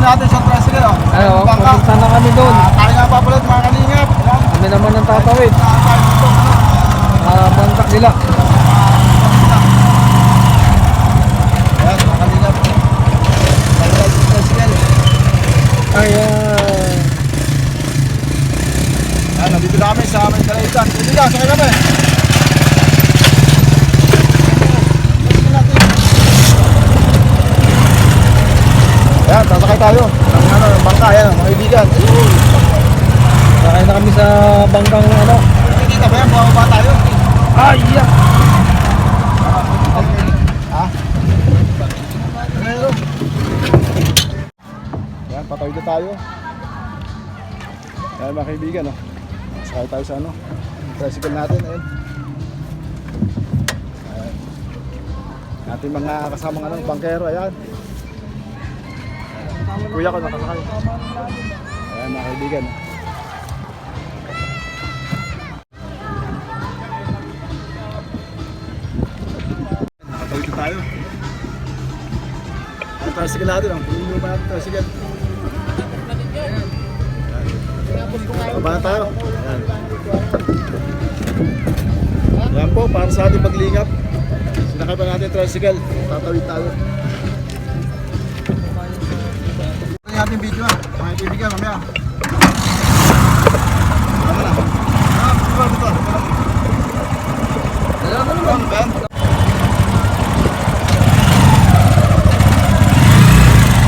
natin sa tricycle. Oh. Ay, oh, pupunta na kami doon. Ah, tayo nga pa pala mga kalingap. Kami naman ang tatawid. Dito. Ah, bangkak nila. Ayan. Ayan. Nandito na kami sa aming kalaitan. Hindi ka, sakay kami. Ayan, sasakay tayo. Ng ano, ng bangka, ayan, mga kaibigan. Sakay na kami sa bangkang ano. Nakikita ba yan? Bumaba tayo. Ay, yeah. Ha? Ayan, patawid na tayo. Ayan mga kaibigan, no? Sakay tayo sa ano, tricycle natin, ayun. Ayan. Ating mga kasamang ano, bangkero, ayan. Kuya ko nakasakay. Ayan mga kaibigan. Nakatawid na tayo. Ang tricycle natin, ang puno ba natin tricycle? Baba na tayo. Ayan. Ayan po, para sa ating paglingap. Sinakay pa natin tricycle. Tatawid tayo. Ito yung video ha. Mga kaibigan, mamaya. Tama na. Ah, ito, ito, ito. Dalawa Ito, ano ba yan?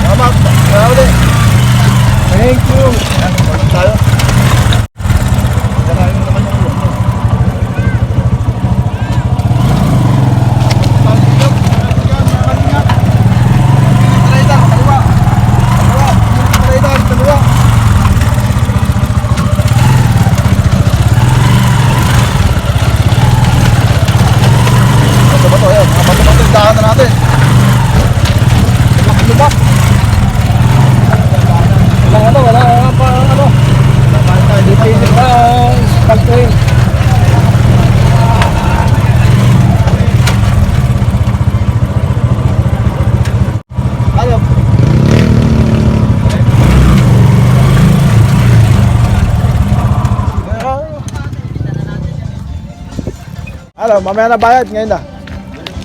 Salamat. Kaya ulit. Thank you. Ayan, balik tayo. Dalahin mo naman yung ulo. Pagkikap, pagkikap, pagkikap. Traitan, kaliwa. Kaliwa, traitan, kaliwa. Bato-bato, ayan. Mga bato-bato yung daanan natin. Lubak-lubak. Walang ano, wala pa ano. Dipinit pa factory. Ayo. Ano, mamaya na bayad ngayon na.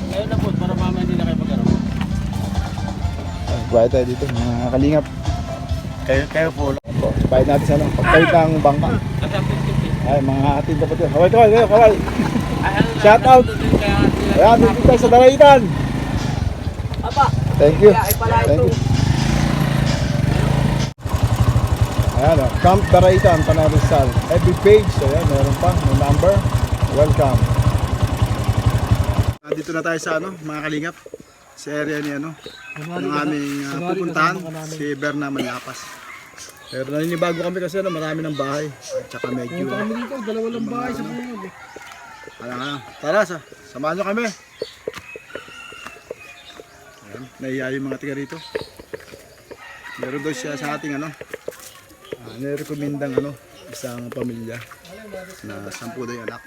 Ngayon na po, para mamaya hindi na kayo magkaroon. Bayad tayo dito, mga kalingap. Kayo, kayo po. Bayad natin sa ano, pagkawit ng bangka. Ay, mga ating kapatid. Kaway, kaway, kaway, kaway. Shout out. Ayan, dito tayo sa Daraitan. Apa, Thank you. Thank you. Ayan o, Camp Daraitan, Tanay Rizal. Every page, ayan, meron pa, may number. Welcome. Dito na tayo sa ano, mga kalingap. Sa area ni ano, ng aming uh, pupuntahan, si Berna Manlapas. Pero naninibago kami kasi ano, marami ng bahay. At saka medyo, Kami dito, dalawa lang bahay sa bungod. eh. ano nga, tara, sa, samahan nyo kami. Ayan, nahiya yung mga tiga rito. Meron daw siya sa ating ano, uh, nirekomendang ano, isang pamilya na sampu yung anak.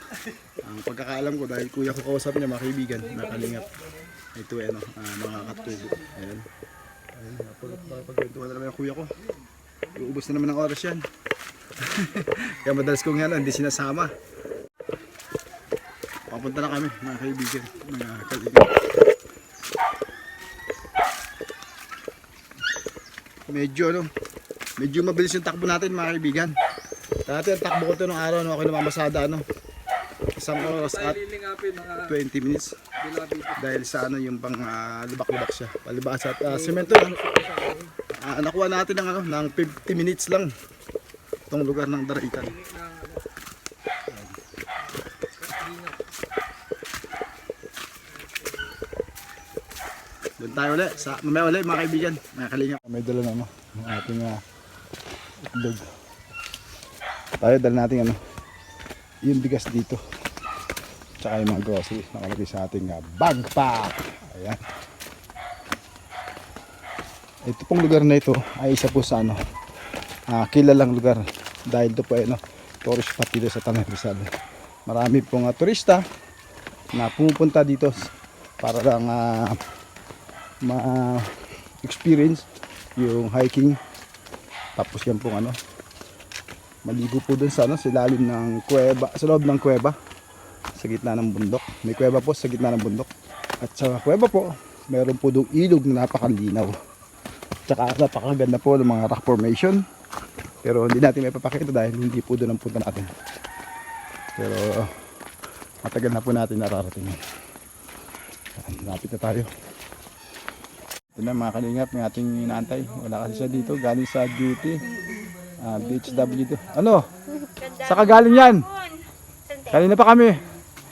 Ang pagkakaalam ko dahil kuya ko kausap niya, mga kaibigan, mga kalingap. Ito ay ano, ah, mga katubo. Ayan. Ayan, napagkwentuhan na naman yung kuya ko. Uubos na naman ng oras yan. Kaya madalas yan, hindi sinasama. Papunta na kami, mga kaibigan, mga kalingap. Medyo ano, medyo mabilis yung takbo natin mga. Dati ang takbo ko to nung araw nung ako namamasada ano. Isang oras at Lilingapin mga 20 minutes dahil sa ano yung pang ah, lubak-lubak siya. Palibas at ah, semento lang. Ah, nakuha natin ng ano ng 50 minutes lang itong lugar ng Daraitan. Doon tayo ulit. Sa, mamaya ulit mga kaibigan. Mga kalinga. May dala na ano. Ang ating uh, itlog. Tayo dala natin ano. Yung bigas dito. Tsaka yung mga groceries. Nakalagay sa ating uh, backpack. Ayan. Ito pong lugar na ito ay isa po sa ano. Uh, kilalang lugar. Dahil ito po ay ano. Tourist spot dito sa Tanay Rizal. Marami pong uh, turista na pumupunta dito para lang ah, ma-experience yung hiking. Tapos yan pong ano, maligo po dun sa ano, sa ilalim ng kuweba, sa loob ng kuweba, sa gitna ng bundok. May kuweba po sa gitna ng bundok. At sa kuweba po, meron po doong ilog na napakalinaw. Tsaka napakaganda po ng mga rock formation. Pero hindi natin may papakita dahil hindi po doon ang punta natin. Pero matagal na po natin nararating. Lapit na tayo. Ito na mga kalingap, may ating inaantay. Wala kasi siya dito, galing sa duty. Ah, BHW to. Ano? Sa kagaling yan? Kanina pa kami.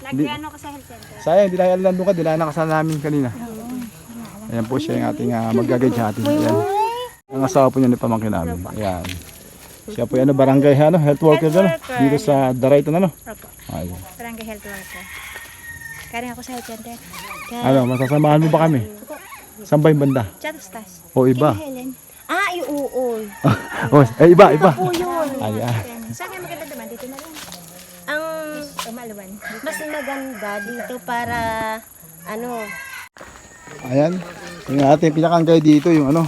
Nag-ano ka sa health center? Sayang, hindi na alam doon ka, dinala ka sa namin kanina. Ayan po siya yung ating uh, mag-guide sa atin. Ayan. Ang asawa po niya ni pamangkin namin. Ayan. Siya po yung ano, barangay ano, health worker Health ano, dito sa Darayton ano. Opo. Ayun. Barangay health worker. Karing ako sa health center. Kaya, Ano, masasamahan mo ba kami? Saan ba yung banda? Chatustas. O iba? Helen. Ah, yung uol. oh, eh, iba, iba. Po yun. Ayan. Saan kayo maganda naman? Dito na lang. Ang Umaluan. mas maganda dito para ano, Ayan. Yung ating pinakang guide dito, yung ano,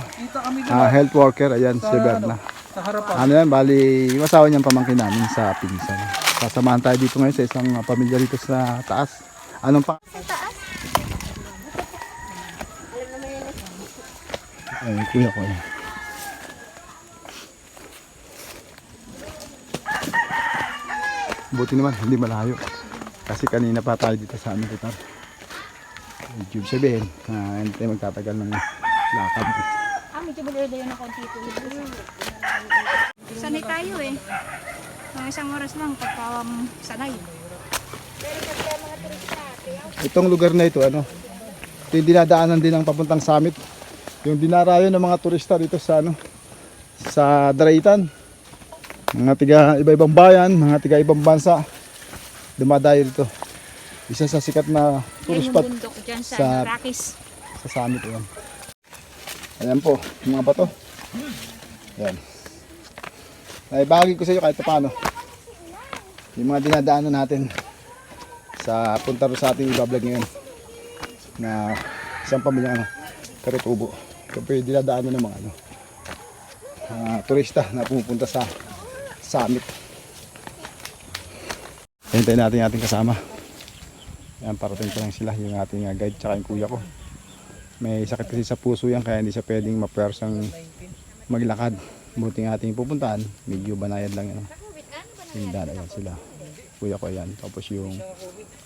ah, health worker, ayan, si Berna. Sa harapan. Ano yan, bali, yung asawa niyang pamangkin namin sa pinsan. Sasamahan tayo dito ngayon sa isang ah, pamilya dito sa taas. Anong pa? Sa taas? Ayun, kuya ko yan. Buti naman, hindi malayo. Kasi kanina pa tayo dito sa ano dito. Medyo sabihin, ah, hindi tayo magtatagal ng lakad. Ah, medyo malayo na konti ito. Sanay tayo eh. Mga isang oras lang pagka um, sanay. Itong lugar na ito, ano, ito yung dinadaanan din ng papuntang summit. Yung dinarayo ng mga turista dito sa ano, sa Daraitan. Mga tiga iba-ibang bayan, mga tiga ibang bansa, dumadayo dito. Isa sa sikat na tourist Yan spot sa, sa- Rockies. sa summit. Ayan. Ayan po, yung mga bato. Ayan. Naibahagi ko sa iyo kahit paano. Yung mga dinadaanan natin sa punta rin sa ating ibablog ngayon na isang pamilya ano, Karitubo. Yung dinadaanan ng mga ano, mga turista na pumupunta sa summit. Hintayin natin yung ating kasama. Yan, parating pa lang sila, yung ating uh, guide tsaka yung kuya ko. May sakit kasi sa puso yan kaya hindi siya pwedeng mapersang maglakad. Buti nga ating pupuntahan, medyo banayad lang yan. Yung dadayan sila. Kuya ko yan. Tapos yung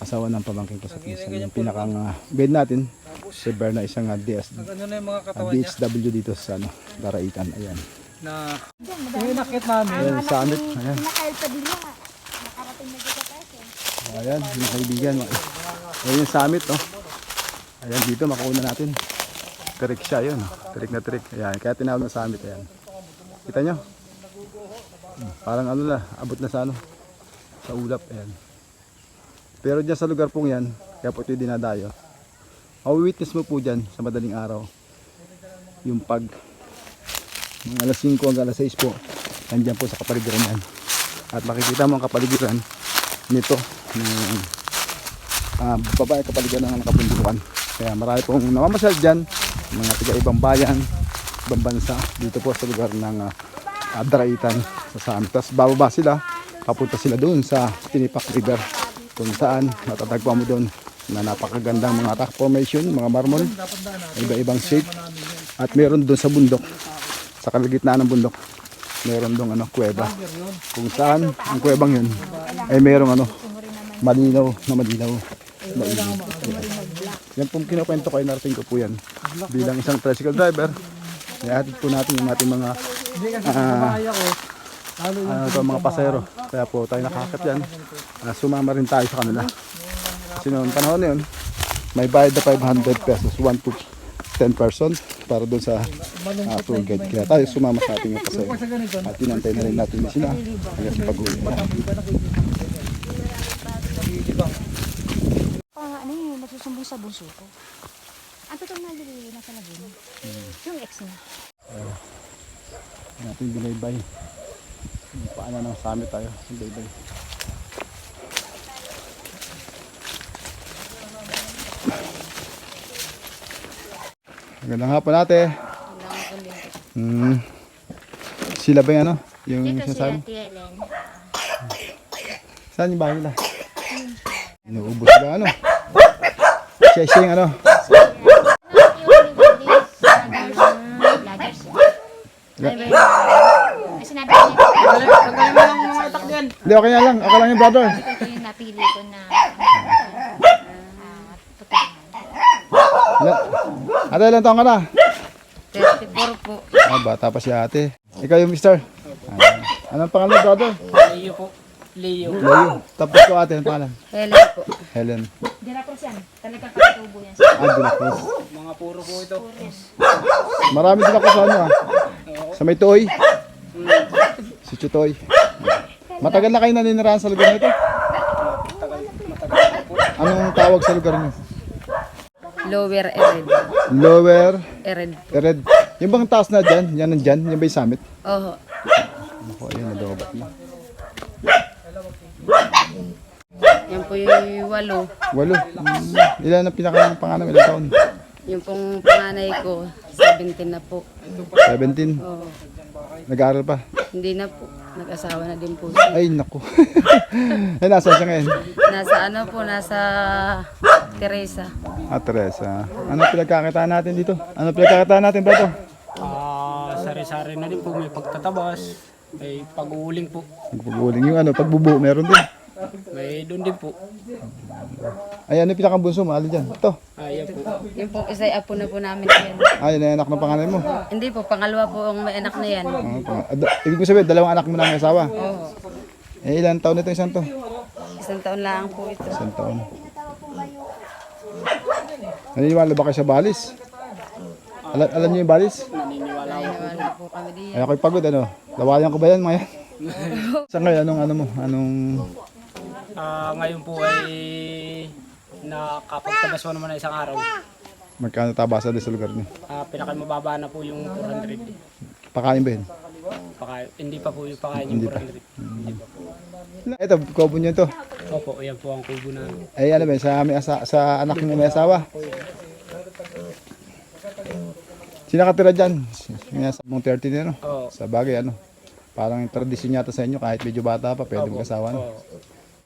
asawa ng pamangkin ko sa pinsan. Yung pinakang uh, bed natin, si Berna isang uh, DS, Ano uh, DHW dito sa ano, Daraitan. Ayan. Na yung inakit namin. Ayan, summit. Ayan. Pinaka-El Padilla. Nakarating na dito tayo. Ayan, yung kaibigan. Ayan yung summit, no? Ayan, dito makuuna natin. Trick siya, yun. Trick na trick. Ayan, kaya tinawag na summit. Ayan. Kita nyo? Hmm, Parang ano na, abot na sa ano, sa ulap. Ayan. Pero dyan sa lugar pong yan, kaya po ito yung dinadayo. Mawi-witness mo po dyan sa madaling araw. Yung pag mga alas 5 hanggang alas 6 po, nandyan po sa kapaligiran yan. At makikita mo ang kapaligiran nito ng uh, babae kapaligiran ng nakabundukan. Kaya marami pong namamasyal dyan, mga tiga ibang bayan, ibang bansa, dito po sa lugar ng uh, Daraitan sa Saan. Tapos bababa sila, papunta sila doon sa Tinipak River kung saan matatagpuan mo doon na napakagandang mga rock formation, mga marmol, iba-ibang shape. At meron doon sa bundok, sa kalagitnaan ng bundok, meron doon ano, kuweba. Kung saan ang kuwebang yun ay merong ano, malinaw na malinaw. Yan pong kinukwento ko ay narating ko po yan. Bilang isang tricycle driver, ihatid po natin yung ating mga ah, ano mga pasero. Kaya po tayo nakakit yan. Ah, sumama rin tayo sa kanila. Kasi noong panahon na yun, may bayad na 500 pesos, 1 to 10 person para doon sa ah, tour guide. Kaya tayo sumama sa ating pasero. At tinantay na rin natin sila hanggang sa pag-uwi. Ah, ano yun, nagsusumbong sa bunso ko. Ang totoong nalilili na sa Laguna. Yung ex niya. natin binaybay. Paano ng summit tayo, binaybay. Magandang hapon ate. Hmm. Sila ba yung ano? Yung Dito sila? Tia Ellen. Saan yung bahay nila? Inuubos ba ano? Siya siya yung ano? Hindi, okay nga lang. Okay lang yung brother. ito yung napili ko na ah, tutunan. Ilan- Ate, ilan taong ka na? 34 po. Ah, bata pa si ate. Ikaw yung mister. Ah, anong pangalan, brother? Leo po. Leo. Leo. Tapos ko ate, anong pangalan? Helen po. Helen. Di na cross yan. Talagang katutubo yan. Ah, Dilacruz. Mga puro po ito. Marami din ako sa ano ah. Sa may Toy. Si Chutoy. Matagal na kayo naninirahan sa lugar nito? Anong tawag sa lugar niyo? Lower Ered. Lower Ered po. Red. Yung bang taas na dyan? Yan nandyan? Yan ba yung summit? Oho. Ako, ayun, nadobat na. Yan po yung walo. Walo. Hmm. Ilan ang pinaka pangalan? Ilan taon? Yung pong panganay ko, 17 na po. 17. Oho. Nag-aaral pa. Hindi na po. Nag-asawa na din po siya. Ay, naku. Ay, nasa siya ngayon? Nasa ano po, nasa Teresa. Ah, Teresa. Ano pinagkakitaan natin dito? Ano pinagkakitaan natin ba ito? Ah, sari-sari na din po. May pagtatabas. May pag-uuling po. Pagbubuling yung ano, pagbubu, meron din. May doon din po. Ay, ano yung pinakabunso mo? Alin dyan? Ito. Ayan po. Yung pong isa'y apo na po namin yan. Ay, yun ang anak ng panganay mo. Hindi po, pangalawa po ang may anak na yan. Ah, pang- ah, da- ibig mo sabihin, dalawang anak mo na may asawa. Oo. Eh, ilan taon nito isang to? Isang taon lang po ito. Isang taon. Naniniwala ba kayo sa balis? Alam, alam niyo yung balis? Naniniwala po kami diyan. Ay, ako'y pagod, ano? Lawayan ko ba yan, mga yan? Sa ngayon, anong ano mo? Anong... Ah, ngayon po ay nakapagtabas mo naman na isang araw. Magkano tabasa din sa lugar niyo? Ah, pinakamababa na po yung 400. Pakain ba yun? Paka, hindi pa po yung pakain yung 400. Hindi pa po. Ito, kobo niyo ito. Opo, yan po ang kubo na. Ay, ano ba? Sa, may asa, sa anak niyo may asawa? Sino nakatira dyan? May asawa mong 30 din, ano? Oo. Sa bagay, ano? Parang yung tradisyon yata sa inyo, kahit medyo bata pa, pwede mag-asawa, no? Oo.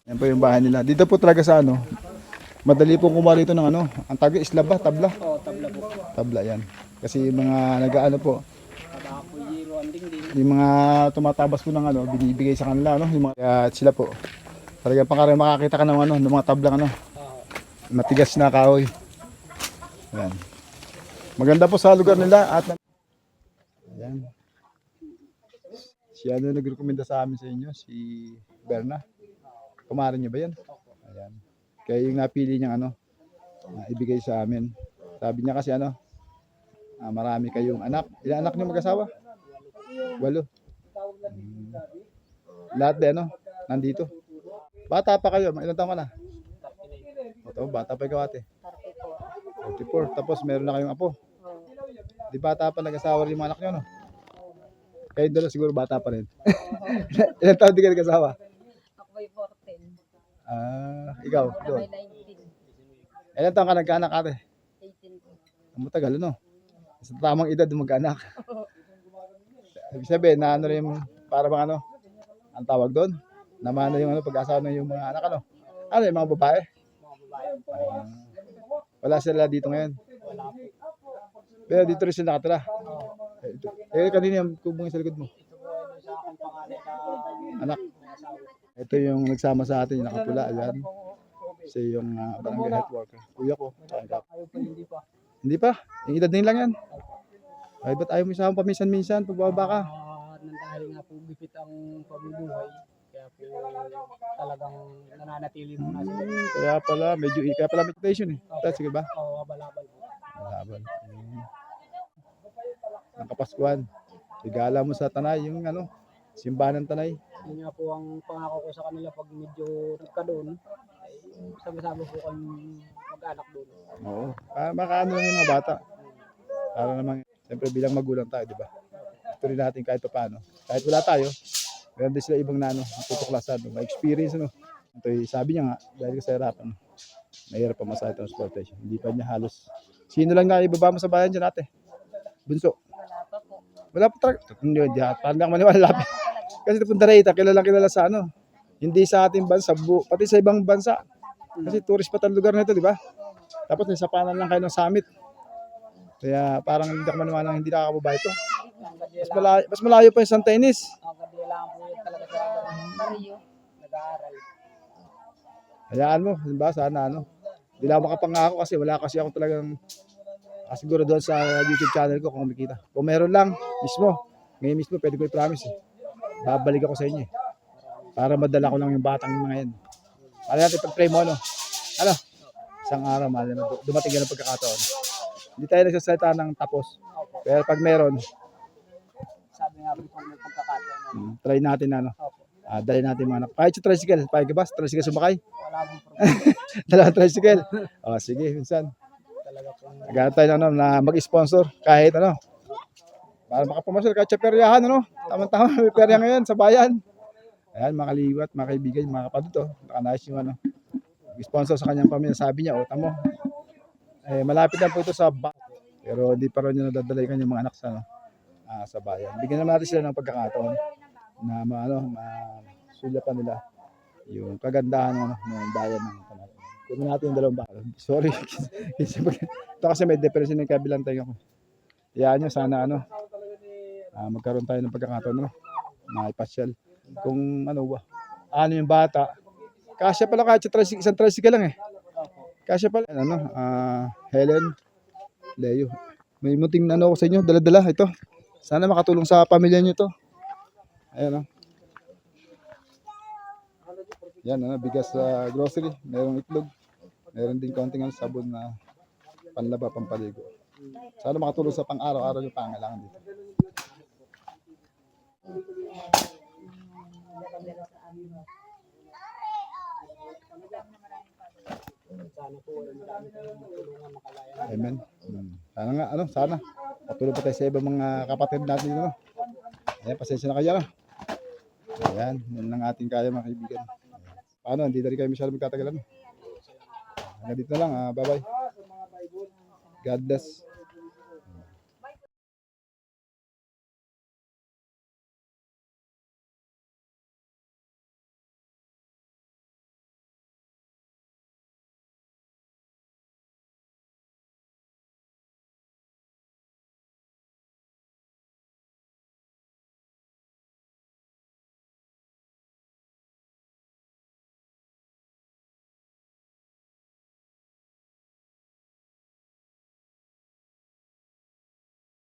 Yan po yung bahay nila. Dito po talaga sa ano, madali po kumuha rito ng ano, ang taga isla ba? Tabla? Oo, tabla po. Tabla yan. Kasi yung mga nag-ano po, Tabako, yero, ang dingding. yung mga tumatabas po ng ano, binibigay sa kanila, no? Yung mga, kaya sila po, talaga pangkarang makakita ka ng ano, ng mga tablang ano, matigas na kahoy. Yan. Maganda po sa lugar nila at Yan. Si ano nagrekomenda sa amin sa inyo, si Berna. Kumarin niyo ba yan? Ayan. Kaya yung napili niyang ano, na ibigay sa amin. Sabi niya kasi ano, ah, marami kayong anak. Ilan anak niyo mag-asawa? Walo. Hmm. Lahat din ano, nandito. Bata pa kayo, ilan taon ka na? Ito, bata pa ikaw ate. 44. Tapos meron na kayong apo. Di bata pa nag-asawa rin yung mga anak nyo, no? Kayo dalawa siguro bata pa rin. Ilan taon di ka nag-asawa? Ako ay 14. Ah, ikaw, doon. 19. Ilan taon ka nagkaanak ate? 18 po. Ang matagal, no? Sa tamang edad mag-anak. Ibig sabihin, na ano rin, para bang ano, ang tawag doon? Namana yung ano, pag-asawa ng yung mga anak, ano? Ano yung mga babae? Ah, wala sila dito ngayon. Pero dito rin sila nakatira. Eh, ito. eh kanina yung kubong sa likod mo. Anak. Ito yung nagsama sa atin, yung nakapula, ayan. Siya yung uh, barangay health worker. Kuya ko. hindi pa. hindi pa. Yung edad din lang yan. Ay, ba't ayaw mo isama paminsan-minsan pag bababa ka? Ah, nang dahil nga po bipit ang pamumuhay, kaya po talagang nananatili muna sila. Kaya pala, medyo, kaya pala meditation eh. Tapos, sige ba? Oo, abal-abal po. Malaban. Hmm. Ang kapaskuhan. Igala mo sa tanay, yung ano, simbahan ng tanay. Yun nga po ang pangako ko sa kanila pag medyo nagka doon, sama-sama po kami mag-anak doon. Oo. Ah, makaano lang yung mga bata. Para naman, siyempre bilang magulang tayo, di ba? Ito rin natin kahit pa paano. Kahit wala tayo, meron din sila ibang nano, tutuklasan, may experience, ano. Ito, sabi niya nga, dahil sa hirapan, mahirap pa masahe transportation. Hindi pa niya halos. Sino lang na ibaba mo sa bayan dyan ate? Bunso. Wala pa po. Wala pa truck. Hindi, di, parang di ako maniwala. Kasi itong Darita, kilala kilala sa ano. Hindi sa ating bansa, bu- pati sa ibang bansa. Kasi tourist pa ang lugar na ito, di ba? Tapos nasa panan lang kayo ng summit. Kaya parang hindi ako maniwala hindi nakakababa ito. Mas malayo, mas malayo pa yung Santa Ines. Ang kadilang po yun talaga sa Mario. Nag-aaral. Hayaan mo, diba, sana ano. Hindi lang ako makapangako kasi wala kasi ako talagang ah, siguro doon sa YouTube channel ko kung kumikita. Kung meron lang, mismo, ngayon mismo pwede ko i-promise eh. Babalik ako sa inyo eh. Para madala ko lang yung batang mga yan. Para natin pag-pray mo ano. Ano? Isang araw, mahal na dumating yan ang pagkakataon. Hindi tayo nagsasalita ng tapos. Pero pag meron, Sabi nga kung may pagkakataon. hmm, try natin na ano. Ah, dali natin mga anak. Kahit sa tricycle, pahig ka ba? Sa tricycle sumakay? Wala problema. Dalawang tricycle. Oh, sige, minsan. Naghanap tayo ano, na mag-sponsor kahit ano. Para makapumasal kahit sa peryahan, ano. Tama-tama, may perya ngayon sa bayan. Ayan, mga kaliwat, mga kaibigan, mga kapatid, oh. Nakanayos yung ano. Sponsor sa kanyang pamilya. Sabi niya, oh, tamo. Eh, malapit lang po ito sa ba. Pero hindi pa rin niya nadadala yung kanyang mga anak sa, ano, ah, sa bayan. Bigyan naman natin sila ng pagkakataon na ano, ma, sulyapan nila yung kagandahan ng, ano, ng bayan ng Tanawan. Kunin natin yung dalawang baka. Sorry. Ito kasi may depression ng kabilang tayo ko. Iyaan nyo, sana ano, ah, magkaroon tayo ng pagkakataon, no? Maipasyal. Kung ano ano yung bata, kasya pala kahit sa tricycle, isang tricycle lang eh. Kasya pala, ano, ah, Helen, Leo. May muting ano ako sa inyo, dala-dala, ito. Sana makatulong sa pamilya nyo to. Ayan, oh. Yan, ano, bigas sa grocery, merong itlog. Meron din konting ano, sabon na panlaba, pampaligo. Sana makatulong sa pang-araw-araw yung pangailangan dito. Amen. Hmm. Sana nga, ano, sana. Patulong pa tayo sa ibang mga kapatid natin dito. No? Pasensya na kayo. No? Ayan, yun lang ating kaya mga kaibigan. Paano, hindi na rin kayo masyado magtatagal. Ano? Hanggang dito na lang. ah. bye-bye. God bless.